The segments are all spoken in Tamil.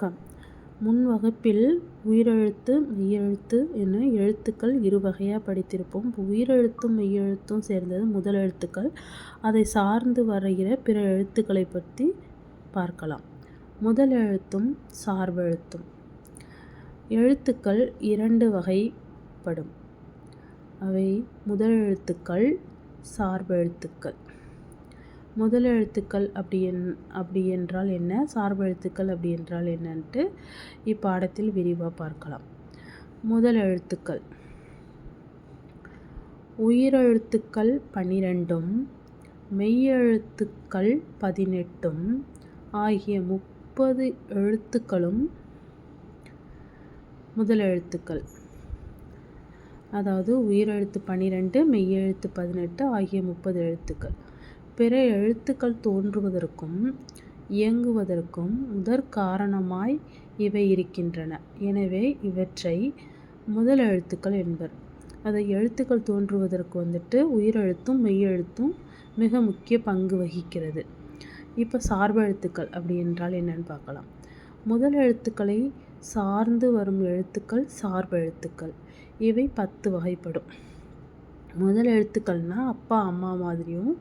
கம் முன் வகுப்பில் உயிரெழுத்து மெய்யெழுத்து என எழுத்துக்கள் இரு வகையாக படித்திருப்போம். உயிரெழுத்தும் மெய்யெழுத்தும் சேர்ந்தது முதல் எழுத்துக்கள். அதை சார்ந்து வரைகிற பிற எழுத்துக்களை பற்றி பார்க்கலாம். முதல் எழுத்தும் சார்பெழுத்தும். எழுத்துக்கள் இரண்டு வகைப்படும். அவை முதல் எழுத்துக்கள் சார்பெழுத்துக்கள். முதல் எழுத்துக்கள் அப்படி என் அப்படி என்றால் என்ன? சார்பு எழுத்துக்கள் அப்படி என்றால் என்னன்ட்டு இப்பாடத்தில் விரிவாக பார்க்கலாம். முதல் எழுத்துக்கள். உயிரெழுத்துக்கள் பனிரெண்டும் மெய்யெழுத்துக்கள் பதினெட்டும் ஆகிய முப்பது எழுத்துக்களும் முதல் எழுத்துக்கள். அதாவது உயிரெழுத்து பன்னிரெண்டு மெய்யெழுத்து பதினெட்டு ஆகிய முப்பது எழுத்துக்கள். பிற எழுத்துக்கள் தோன்றுவதற்கும் இயங்குவதற்கும் முதற் காரணமாய் இவை இருக்கின்றன. எனவே இவற்றை முதல் எழுத்துக்கள் என்பர். அதை எழுத்துக்கள் தோன்றுவதற்கு வந்துட்டு உயிரெழுத்தும் மெய்யெழுத்தும் மிக முக்கிய பங்கு வகிக்கிறது. இப்போ சார்பு எழுத்துக்கள் அப்படி என்றால் என்னன்னு பார்க்கலாம். முதல் எழுத்துக்களை சார்ந்து வரும் எழுத்துக்கள் சார்பு எழுத்துக்கள். இவை பத்து வகைப்படும். முதல் எழுத்துக்கள்னால் அப்பா அம்மா மாதிரியும்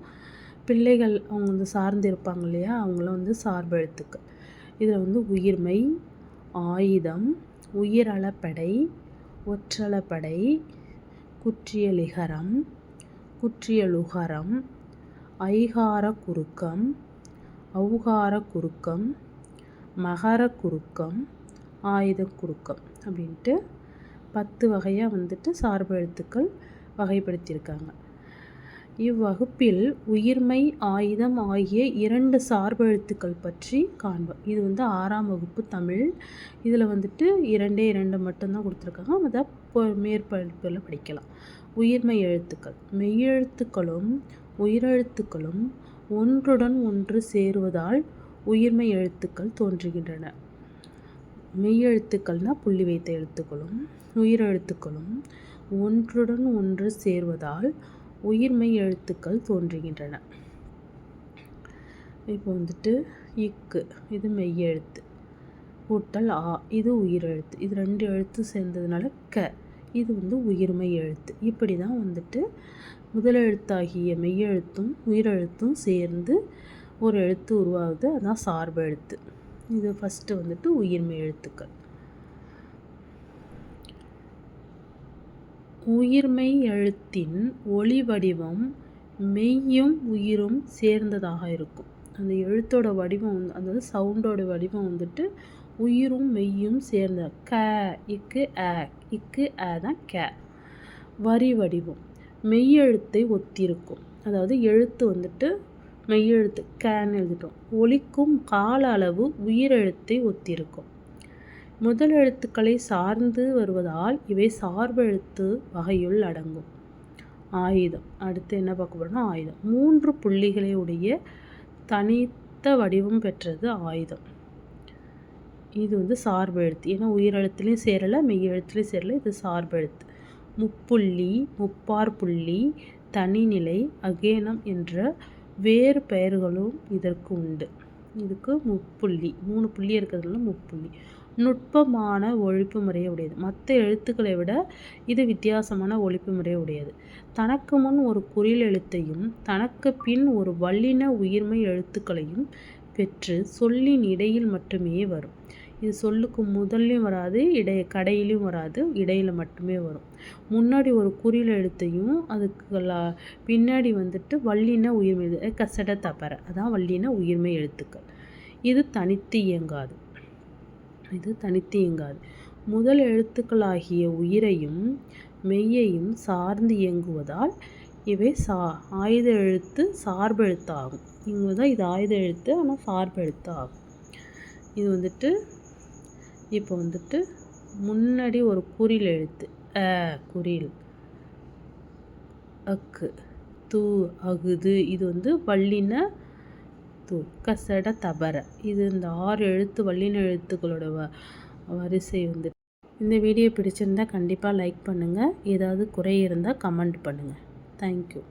பிள்ளைகள் அவங்க வந்து சார்ந்து இருப்பாங்க இல்லையா? அவங்களாம் வந்து சார்பு எழுத்துக்கள். இதில் வந்து உயிர்மை ஆயுதம் உயிரளப்படை ஒற்றளப்படை குற்றியலிகரம் குற்றியலுகரம் ஐகார குறுக்கம் அவுகார குறுக்கம் மகர குறுக்கம் ஆயுத குறுக்கம் அப்படின்ட்டு பத்து வகையாக வந்துட்டு சார்பு எழுத்துக்கள் வகைப்படுத்தியிருக்காங்க. இவ்வகுப்பில் உயிர்மை ஆயுதம் ஆகிய இரண்டு சார்பெழுத்துக்கள் பற்றி காண்போம். இது வந்து ஆறாம் வகுப்பு தமிழ். இதில் வந்துட்டு இரண்டே இரண்டு மட்டும்தான் கொடுத்துருக்காங்க. அதை மேற்படிப்பில் படிக்கலாம். உயிர்மை எழுத்துக்கள். மெய்யெழுத்துக்களும் உயிரெழுத்துக்களும் ஒன்றுடன் ஒன்று சேருவதால் உயிர்மை எழுத்துக்கள் தோன்றுகின்றன. மெய்யெழுத்துக்கள்னால் புள்ளி வைத்த எழுத்துக்களும் உயிரெழுத்துக்களும் ஒன்றுடன் ஒன்று சேர்வதால் உயிர்மெய் எழுத்துக்கள் தோன்றுகின்றன. இப்போ வந்துட்டு இக்கு இது மெய் எழுத்து. கூட்டல் ஆ இது உயிரெழுத்து இது ரெண்டு எழுத்து சேர்ந்ததுனால க இது வந்து உயிர்மெய் எழுத்து. இப்படி தான் வந்துட்டு முதலெழுத்தாகிய மெய்யெழுத்தும் உயிரெழுத்தும் சேர்ந்து ஒரு எழுத்து உருவாகுது. அதுதான் சார்பு எழுத்து. இது ஃபஸ்ட்டு வந்துட்டு உயிர்மெய் எழுத்துக்கள். உயிர்மெய் எழுத்தின் ஒளி வடிவம் மெய்யும் உயிரும் சேர்ந்ததாக இருக்கும். அந்த எழுத்தோட வடிவம் வந்து அதாவது சவுண்டோட வடிவம் வந்துட்டு உயிரும் மெய்யும் சேர்ந்த க இக்கு அ இக்கு அ தான் க. வரி வடிவம். மெய்யெழுத்தை ஒத்திருக்கும். அதாவது எழுத்து வந்துட்டு மெய்யெழுத்து கேன்னு எழுதிட்டோம். ஒலிக்கும் கால அளவு உயிரெழுத்தை ஒத்திருக்கும். முதல் எழுத்துக்களை சார்ந்து வருவதால் இவை சார்பெழுத்து வகையுள் அடங்கும். ஆயுதம். அடுத்து என்ன பார்க்க போகிறோம்னா ஆயுதம். மூன்று புள்ளிகளை உடைய தனித்த வடிவம் பெற்றது ஆயுதம். இது வந்து சார்பு எழுத்து ஏன்னா உயிரெழுத்துலேயும் சேரலை மெய் எழுத்துலேயும் சேரலை இது சார்பு எழுத்து முப்புள்ளி முப்பார் புள்ளி தனிநிலை அகேனம் என்ற வேறு பெயர்களும் இதற்கு உண்டு. இதுக்கு முப்புள்ளி. மூணு புள்ளி இருக்கிறதுனால முப்புள்ளி. நுட்பமான ஒழிப்பு முறையை உடையது மற்ற எழுத்துக்களை விட இது வித்தியாசமான ஒழிப்பு முறையை உடையது தனக்கு முன் ஒரு குறில் எழுத்தையும் தனக்கு பின் ஒரு வல்லின உயிர்மை எழுத்துக்களையும் பெற்று சொல்லின் இடையில் மட்டுமே வரும். இது சொல்லுக்கு முதல்லையும் வராது இடைய கடையிலையும் வராது இடையில் மட்டுமே வரும். முன்னாடி ஒரு குறியில் எழுத்தையும் அதுக்கு பின்னாடி வந்துட்டு வல்லின உயிர்மை கசட தப்பற அதான் வல்லின உயிர்மை எழுத்துக்கள். இது தனித்து இயங்காது. இது தனித்து இயங்காது முதல் எழுத்துக்களாகிய உயிரையும் மெய்யையும் சார்ந்து இயங்குவதால் இவை சா ஆயுத எழுத்து சார்பெழுத்தாகும். இங்கே தான் இது ஆயுத எழுத்து ஆனால் சார்பெழுத்து ஆகும் இது வந்துட்டு இப்போ வந்துட்டு முன்னாடி ஒரு குறில் எழுத்து அ குறில். அக்கு தூ அகுது. இது வந்து பள்ளின து கசட தபர. இது இந்த ஆறு எழுத்து வல்லின எழுத்துக்களோட வ வரிசை வந்து. இந்த வீடியோ பிடிச்சிருந்தால் கண்டிப்பாக லைக் பண்ணுங்கள் ஏதாவது குறை இருந்தால் கமெண்ட் பண்ணுங்கள் தேங்க்யூ